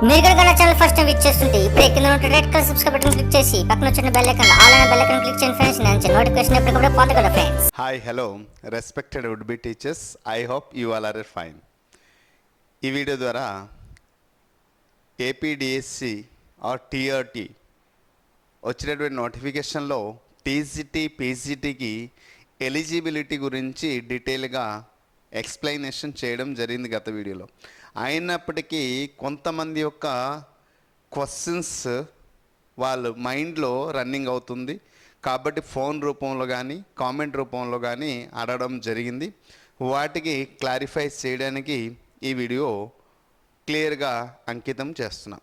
మీరు కనుక నా ఛానల్ ఫస్ట్ టైం విచ్ చేస్తుంటే ఇప్పుడు కింద ఉన్న red colour subscribe button click చేసి పక్కన వచ్చిన బెల్ ఐకాన్ ఆల్ అనే బెల్ ఐకాన్ క్లిక్ చేయండి ఫ్రెండ్స్ నేను నోటిఫికేషన్ ఎప్పటికప్పుడు పొందగలరు friends hi hello respected would be teachers I hope you all are fine ఈ వీడియో ద్వారా ఏపీడిఎస్సి ఆర్ టీఆర్టీ వచ్చినటువంటి నోటిఫికేషన్లో టీజీటీ పీజీటీకి ఎలిజిబిలిటీ గురించి డీటెయిల్గా ఎక్స్ప్లెయినేషన్ చేయడం జరిగింది గత వీడియోలో అయినప్పటికీ కొంతమంది యొక్క క్వశ్చన్స్ వాళ్ళ మైండ్లో రన్నింగ్ అవుతుంది. కాబట్టి ఫోన్ రూపంలో కానీ కామెంట్ రూపంలో కానీ అడగడం జరిగింది. వాటికి క్లారిఫై చేయడానికి ఈ వీడియో క్లియర్గా అంకితం చేస్తున్నాం.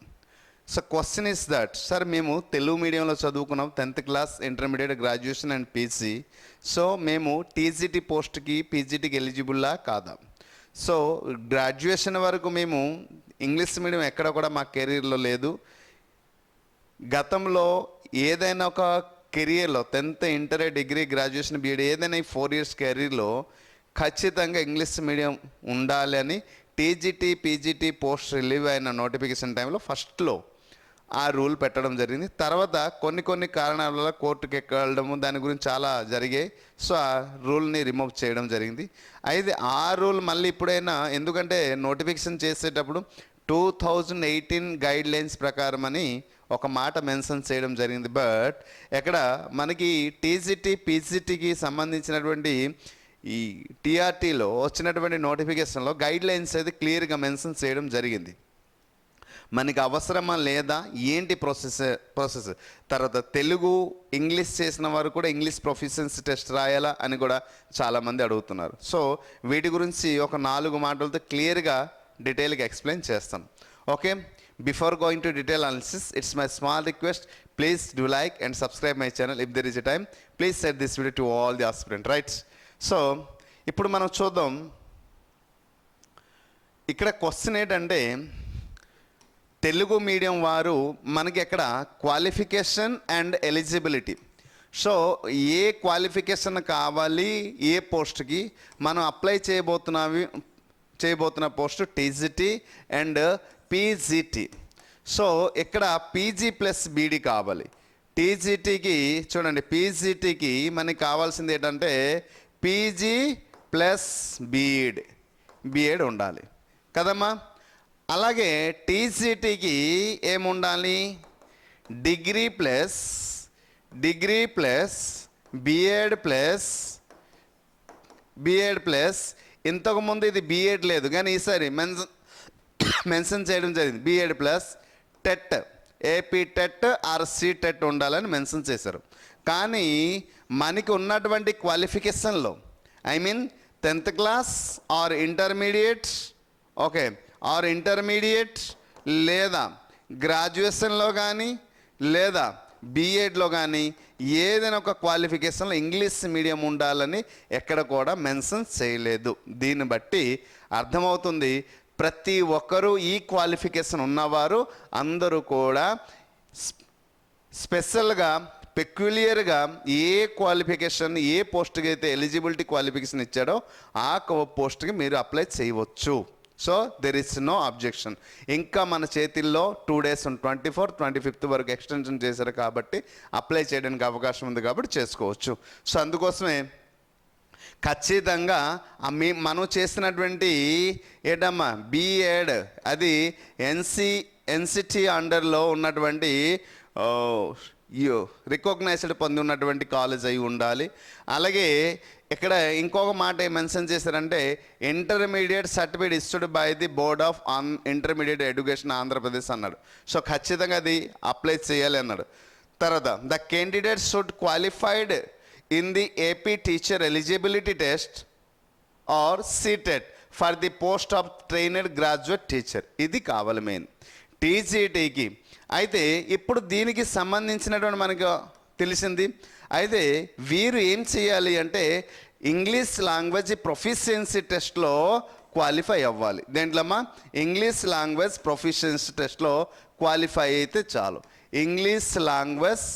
So question is that sir మేము తెలుగు మీడియంలో చదువుకున్నాం tenth class intermediate graduation and PG so మేము టీజీటీ పోస్ట్కి పీజీటీకి ఎలిజిబుల్లా కాదా? సో గ్రాడ్యుయేషన్ వరకు మేము ఇంగ్లీష్ మీడియం ఎక్కడ కూడా మా కెరీర్లో లేదు. గతంలో ఏదైనా ఒక కెరియర్లో tenth inter degree graduation BEd ఏదైనా ఈ ఫోర్ ఇయర్స్ కెరీర్లో ఖచ్చితంగా ఇంగ్లీష్ మీడియం ఉండాలి అని టీజీటీ పీజీటీ పోస్ట్ రిలీవ్ అయిన నోటిఫికేషన్ టైంలో ఫస్ట్లో ఆ రూల్ పెట్టడం జరిగింది. తర్వాత కొన్ని కొన్ని కారణాల వల్ల కోర్టుకి ఎక్కడము దాని గురించి చాలా జరిగాయి. సో ఆ రూల్ని రిమూవ్ చేయడం జరిగింది. అయితే ఆ రూల్ మళ్ళీ ఇప్పుడైనా ఎందుకంటే నోటిఫికేషన్ చేసేటప్పుడు two thousand eighteen guidelines ప్రకారం అని ఒక మాట మెన్షన్ చేయడం జరిగింది. బట్ ఇక్కడ మనకి టీజీటీ పీజీటీకి సంబంధించినటువంటి ఈ టీఆర్టీలో వచ్చినటువంటి నోటిఫికేషన్లో గైడ్ లైన్స్ అయితే క్లియర్గా మెన్షన్ చేయడం జరిగింది. మనకి అవసరమా లేదా? ఏంటి ప్రాసెస్ ప్రాసెస్ తర్వాత తెలుగు ఇంగ్లీష్ చేసిన వారు కూడా ఇంగ్లీష్ ప్రొఫిషియన్సీ టెస్ట్ రాయాలా అని కూడా చాలామంది అడుగుతున్నారు. సో వీటి గురించి ఒక నాలుగు మాటలతో క్లియర్గా డీటెయిల్గా ఎక్స్ప్లెయిన్ చేస్తాను okay? Before going to detail analysis it's my small request please do like and subscribe my channel if there is a time please set this video to all the aspirant rights so ఇప్పుడు మనం చూద్దాం. ఇక్కడ question ఏంటంటే Telugu medium వారు మనకి ఎక్కడ qualification and eligibility. So ఏ qualification కావాలి ఏ పోస్ట్కి మనం అప్లై చేయబోతున్నవి చేయబోతున్న post TGT and PGT. So ఇక్కడ పీజీ ప్లస్ బీడీ కావాలి. టీజీటీకి చూడండి పీజీటీకి మనకి కావాల్సింది ఏంటంటే పీజీ ప్లస్ బీఎడ్ బీఎడ్ ఉండాలి. కదమ్మా? అలాగే టీసీటీకి ఏముండాలి? Degree plus degree plus BEd plus BEd plus. ఇంతకుముందు ఇది బిఎడ్ లేదు కానీ ఈసారి మెన్షన్ మెన్షన్ చేయడం జరిగింది. BEd plus TET. AP TET or C TET ఉండాలని మెన్షన్ చేశారు. కానీ మనకి ఉన్నటువంటి క్వాలిఫికేషన్లో I mean tenth class or intermediate okay or intermediate లేదా గ్రాడ్యుయేషన్లో కానీ లేదా బీఎడ్లో కానీ ఏదైనా ఒక క్వాలిఫికేషన్లో ఇంగ్లీష్ మీడియం ఉండాలని ఎక్కడ కూడా మెన్షన్ చేయలేదు. దీన్ని బట్టి అర్థమవుతుంది ప్రతి ఒక్కరూ ఈ క్వాలిఫికేషన్ ఉన్నవారు అందరూ కూడా స్పెషల్గా పెక్యులియర్గా ఏ క్వాలిఫికేషన్ ఏ పోస్ట్కి అయితే ఎలిజిబిలిటీ క్వాలిఫికేషన్ ఇచ్చాడో ఆ పోస్ట్కి మీరు అప్లై చేయవచ్చు. So there is no objection ఇంకా మన చేతిల్లో two days twenty four twenty fifth వరకు ఎక్స్టెన్షన్ చేశారు కాబట్టి అప్లై చేయడానికి అవకాశం ఉంది కాబట్టి చేసుకోవచ్చు. సో అందుకోసమే ఖచ్చితంగా మీ మనం చేసినటువంటి ఏంటమ్మా బీఎడ్ అది ఎన్సి ఎన్సిటీ అండర్లో ఉన్నటువంటి రికగ్నైజ్డ్ పొంది ఉన్నటువంటి కాలేజ్ అయి ఉండాలి. అలాగే ఇక్కడ ఇంకొక మాట మెన్షన్ చేశారంటే intermediate certificate ఇస్టుడ్ by the board of on intermediate education Andhra Pradesh అన్నాడు. సో ఖచ్చితంగా అది అప్లై చేయాలి అన్నాడు. తర్వాత the candidate should qualified in the AP teacher eligibility test or CTET for the post of trainer graduate teacher ఇది కావాలి main టీజీటీకి అయితే ఇప్పుడు దీనికి సంబంధించినటువంటి మనకు తెలిసింది అయితే వీరు ఏం చేయాలి అంటే ఇంగ్లీష్ లాంగ్వేజ్ ప్రొఫిషియన్సీ టెస్ట్లో క్వాలిఫై అవ్వాలి. దేంట్లమ్మా? ఇంగ్లీష్ లాంగ్వేజ్ ప్రొఫిషియన్సీ టెస్ట్లో క్వాలిఫై అయితే చాలు. ఇంగ్లీష్ లాంగ్వేజ్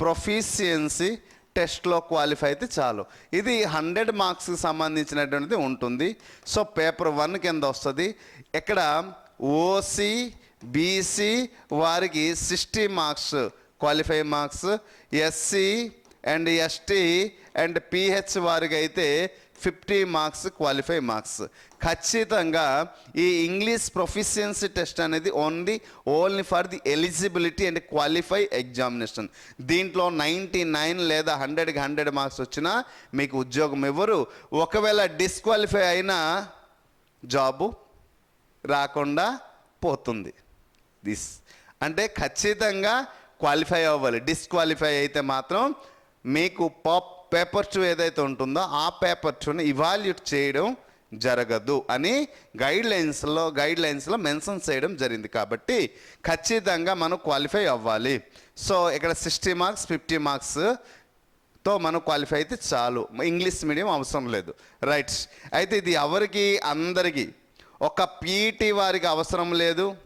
ప్రొఫిషియన్సీ టెస్ట్లో క్వాలిఫై అయితే చాలు. ఇది హండ్రెడ్ మార్క్స్కి సంబంధించినటువంటిది ఉంటుంది. సో పేపర్ వన్ కింద వస్తుంది. ఇక్కడ ఓసీ బీసీ వారికి sixty marks qualify marks SC and ST and PH వారికి అయితే ఫిఫ్టీ మార్క్స్ క్వాలిఫై మార్క్స్. ఖచ్చితంగా ఈ ఇంగ్లీష్ ప్రొఫిషియన్సీ టెస్ట్ అనేది only only for the eligibility and qualify examination. దీంట్లో నైంటీ నైన్ లేదా హండ్రెడ్కి హండ్రెడ్ మార్క్స్ వచ్చినా మీకు ఉద్యోగం ఇవ్వరు. ఒకవేళ డిస్క్వాలిఫై అయినా జాబు రాకుండా పోతుంది. దిస్. అంటే ఖచ్చితంగా క్వాలిఫై అవ్వాలి. డిస్క్వాలిఫై అయితే మాత్రం మీకు పాప్ పేపర్ టూ ఏదైతే ఉంటుందో ఆ పేపర్ టూని ఇవాల్యూట్ చేయడం జరగదు అని గైడ్ లైన్స్లో గైడ్ లైన్స్లో మెన్షన్ చేయడం జరిగింది కాబట్టి ఖచ్చితంగా మనం క్వాలిఫై అవ్వాలి. సో ఇక్కడ సిక్స్టీ మార్క్స్ ఫిఫ్టీ మార్క్స్తో మనం క్వాలిఫై అయితే చాలు. ఇంగ్లీష్ మీడియం అవసరం లేదు. రైట్ అయితే ఇది ఎవరికి? అందరికీ. ఒక పీటీ వారికి అవసరం లేదు.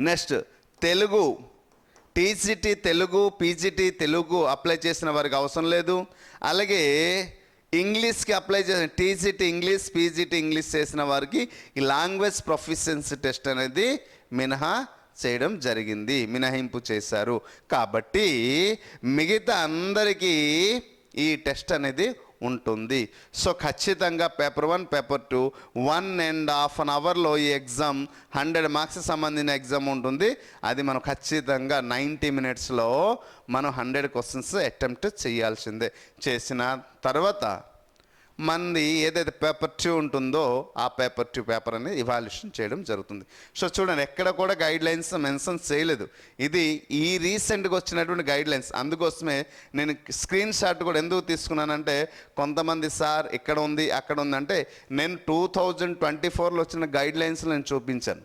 Next Telugu. TGT Telugu PGT Telugu apply చేసిన వారికి అవసరం లేదు. అలాగే ఇంగ్లీష్కి అప్లై చేసిన టీజీటీ ఇంగ్లీష్ పీజీటీ ఇంగ్లీష్ చేసిన వారికి ఈ లాంగ్వేజ్ ప్రొఫిషియన్సీ టెస్ట్ అనేది మినహా చేయడం జరిగింది మినహాయింపు చేశారు. కాబట్టి మిగతా అందరికీ ఈ టెస్ట్ అనేది ఉంటుంది. సో ఖచ్చితంగా paper one paper two one and half an అవర్లో ఈ ఎగ్జామ్ హండ్రెడ్ మార్క్స్ సంబంధించిన ఎగ్జామ్ ఉంటుంది. అది మనం ఖచ్చితంగా నైంటీ మినిట్స్లో మనం హండ్రెడ్ క్వశ్చన్స్ అటెంప్ట్ చేయాల్సిందే. చేసిన తర్వాత మంది ఏదైతే పేపర్ ట్యూ ఉంటుందో ఆ పేపర్ ట్యూ పేపర్ అనేది ఇవాల్యూషన్ చేయడం జరుగుతుంది. సో చూడండి ఎక్కడ కూడా గైడ్ లైన్స్ మెన్షన్ చేయలేదు. ఇది ఈ రీసెంట్గా వచ్చినటువంటి గైడ్ లైన్స్ అందుకోసమే నేను స్క్రీన్ షాట్ కూడా ఎందుకు తీసుకున్నానంటే కొంతమంది సార్ ఇక్కడ ఉంది అక్కడ ఉంది అంటే నేను టూ థౌజండ్ ట్వంటీ ఫోర్లో వచ్చిన గైడ్ లైన్స్ నేను చూపించాను.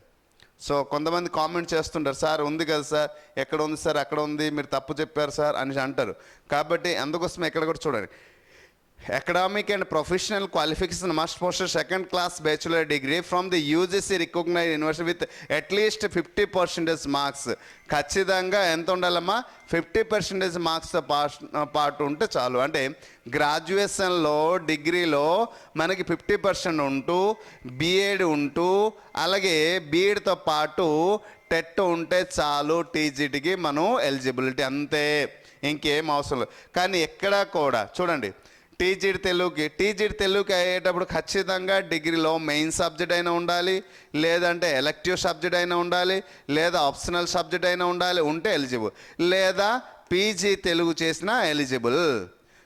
సో కొంతమంది కామెంట్ చేస్తుంటారు సార్ ఉంది కదా సార్ ఎక్కడ ఉంది సార్ అక్కడ ఉంది మీరు తప్పు చెప్పారు సార్ అని అంటారు. కాబట్టి అందుకోసం ఎక్కడ కూడా చూడండి. Academic and professional qualification must post second class bachelor degree from the UGC recognise university with at least fifty percentage marks ఖచ్చితంగా ఎంత ఉండాలమ్మా? ఫిఫ్టీ పర్సెంటేజ్ మార్క్స్తో పాటు ఉంటే చాలు. అంటే గ్రాడ్యుయేషన్లో డిగ్రీలో మనకి ఫిఫ్టీ పర్సెంట్ ఉంటూ బీఎడ్ ఉంటూ అలాగే బీఎడ్తో పాటు టెట్ ఉంటే చాలు టీజీటీకి మనం ఎలిజిబిలిటీ అంతే. ఇంకేం అవసరం లేదు. కానీ ఎక్కడా కూడా చూడండి టీజీడి తెలుగుకి టీజీడి తెలుగుకి అయ్యేటప్పుడు ఖచ్చితంగా డిగ్రీలో మెయిన్ సబ్జెక్ట్ అయినా ఉండాలి లేదంటే ఎలక్టివ్ సబ్జెక్ట్ అయినా ఉండాలి లేదా ఆప్షనల్ సబ్జెక్ట్ అయినా ఉండాలి ఉంటే ఎలిజిబుల్. లేదా పీజీ తెలుగు చేసినా ఎలిజిబుల్.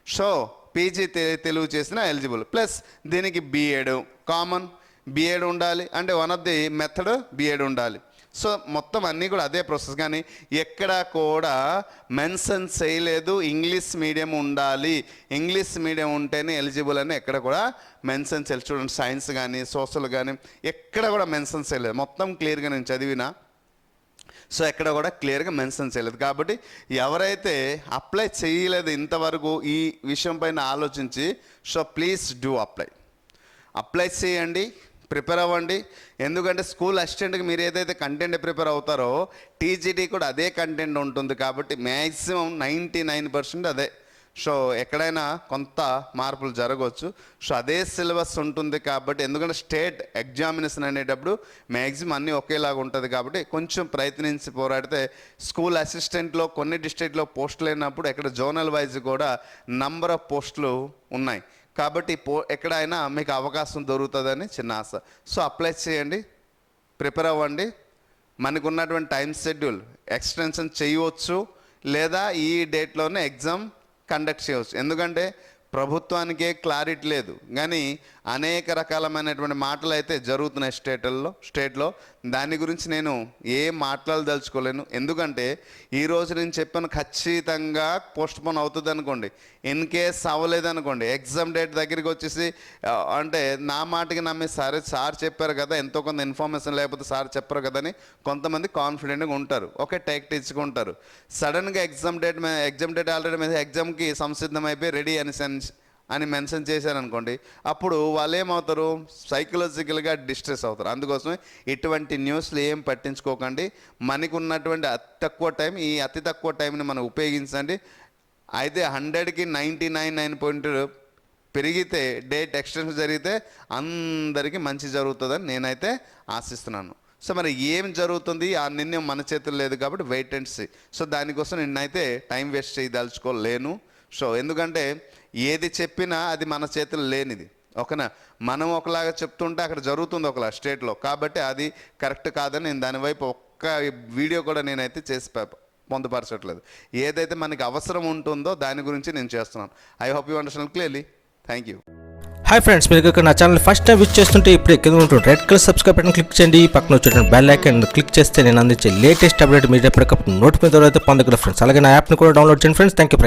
సో పీజీ తెలుగు చేసినా ఎలిజిబుల్. ప్లస్ దీనికి బీఎడ్ కామన్ బీఎడ్ ఉండాలి అంటే one of the method BEd ఉండాలి. సో మొత్తం అన్నీ కూడా అదే ప్రాసెస్ కానీ ఎక్కడా కూడా మెన్షన్ చేయలేదు. ఇంగ్లీష్ మీడియం ఉండాలి. ఇంగ్లీష్ మీడియం ఉంటేనే ఎలిజిబుల్ అని ఎక్కడ కూడా మెన్షన్ చేయలేదు. చూడండి సైన్స్ కానీ సోషల్ కానీ ఎక్కడ కూడా మెన్షన్ చేయలేదు. మొత్తం క్లియర్గా నేను చదివిన. సో ఎక్కడ కూడా క్లియర్గా మెన్షన్ చేయలేదు. కాబట్టి ఎవరైతే అప్లై చేయలేదు ఇంతవరకు ఈ విషయం పైన ఆలోచించి so please do apply apply చేయండి. ప్రిపేర్ అవ్వండి. ఎందుకంటే స్కూల్ అసిస్టెంట్కి మీరు ఏదైతే కంటెంట్ ప్రిపేర్ అవుతారో టీజీటీ కూడా అదే కంటెంట్ ఉంటుంది కాబట్టి మ్యాక్సిమం నైంటీ నైన్ పర్సెంట్ అదే. సో ఎక్కడైనా కొంత మార్పులు జరగవచ్చు. సో అదే సిలబస్ ఉంటుంది కాబట్టి ఎందుకంటే స్టేట్ ఎగ్జామినేషన్ అనేటప్పుడు మ్యాక్సిమం అన్నీ ఒకేలాగా ఉంటుంది కాబట్టి కొంచెం ప్రయత్నించి పోరాడితే స్కూల్ అసిస్టెంట్లో కొన్ని డిస్ట్రిక్ట్లో పోస్టులు అయినప్పుడు ఎక్కడ జోనల్ వైజ్ కూడా నంబర్ ఆఫ్ పోస్టులు ఉన్నాయి. కాబట్టి పో ఎక్కడైనా మీకు అవకాశం దొరుకుతుందని చిన్న ఆశ. సో అప్లై చేయండి. ప్రిపేర్ అవ్వండి. మనకు ఉన్నటువంటి టైం షెడ్యూల్ ఎక్స్టెన్షన్ చేయవచ్చు లేదా ఈ డేట్లోనే ఎగ్జామ్ కండక్ట్ చేయవచ్చు. ఎందుకంటే ప్రభుత్వానికే క్లారిటీ లేదు. కానీ అనేక రకాలమైనటువంటి మాటలు అయితే జరుగుతున్నాయి స్టేట్లలో స్టేట్లో. దాని గురించి నేను ఏం మాట్లాడదలుచుకోలేను ఎందుకంటే ఈరోజు నేను చెప్పాను ఖచ్చితంగా పోస్ట్పోన్ అవుతుంది అనుకోండి ఇన్ కేస్ అవ్వలేదు అనుకోండి ఎగ్జామ్ డేట్ దగ్గరికి వచ్చేసి అంటే నా మాటకి నమ్మి సరే సార్ చెప్పారు కదా ఎంతో కొంత ఇన్ఫర్మేషన్ లేకపోతే సార్ చెప్పారు కదా అని కొంతమంది కాన్ఫిడెంట్గా ఉంటారు. ఒకే టెక్ తెచ్చుకుంటారు సడన్గా exam date exam date already మీద ఎగ్జామ్కి సంసిద్ధం అయిపోయి రెడీ అని సెన్ అని మెన్షన్ చేశారనుకోండి అప్పుడు వాళ్ళు ఏమవుతారు సైకలాజికల్గా డిస్ట్రెస్ అవుతారు. అందుకోసమే ఇటువంటి న్యూస్లు ఏం పట్టించుకోకండి. మనకు ఉన్నటువంటి అతి తక్కువ టైం ఈ అతి తక్కువ టైంని మనం ఉపయోగించండి. అయితే హండ్రెడ్కి నైంటీ నైన్ నైన్ పాయింట్ పెరిగితే డేట్ ఎక్స్టెన్షన్ జరిగితే అందరికీ మంచి జరుగుతుందని నేనైతే ఆశిస్తున్నాను. సో మరి ఏం జరుగుతుంది? ఆ నిర్ణయం మన చేతుల్లో లేదు కాబట్టి వెయిట్ అండ్ సీ సో దానికోసం నిన్నైతే టైం వేస్ట్ చేయదలుచుకోలేను. సో ఎందుకంటే ఏది చెప్పినా అది మన చేతుల్లో లేనిది. ఓకేనా మనం ఒకలాగా చెప్తుంటే అక్కడ జరుగుతుంది ఒకలా స్టేట్లో. కాబట్టి అది కరెక్ట్ కాదని నేను దాని వైపు ఒక్క వీడియో కూడా నేనైతే చేసి పొందుపరచట్లేదు. ఏదైతే మనకి అవసరం ఉంటుందో దాని గురించి నేను చేస్తున్నాను. I hope you understand clearly thank you hi friends మీరు ఇక్కడ నా ఛానల్ ఫస్ట్ టైం విచ్ చేస్తుంటే ఇప్పుడే కింద ఉంటుంది red colour subscribe button click చేయండి. పక్కన వచ్చేటువంటి బెల్ ఐకన్ క్లిక్ చేస్తే నేను అందించే లేటెస్ట్ అప్డేట్ మీరు ఎప్పటికప్పుడు నోటిఫికేషన్ అయితే పొందగలరు ఫ్రెండ్స్ అలాగే నా యాప్ని కూడా డౌన్లోడ్ చేయండి ఫ్రెండ్స్ థ్యాంక్ యూ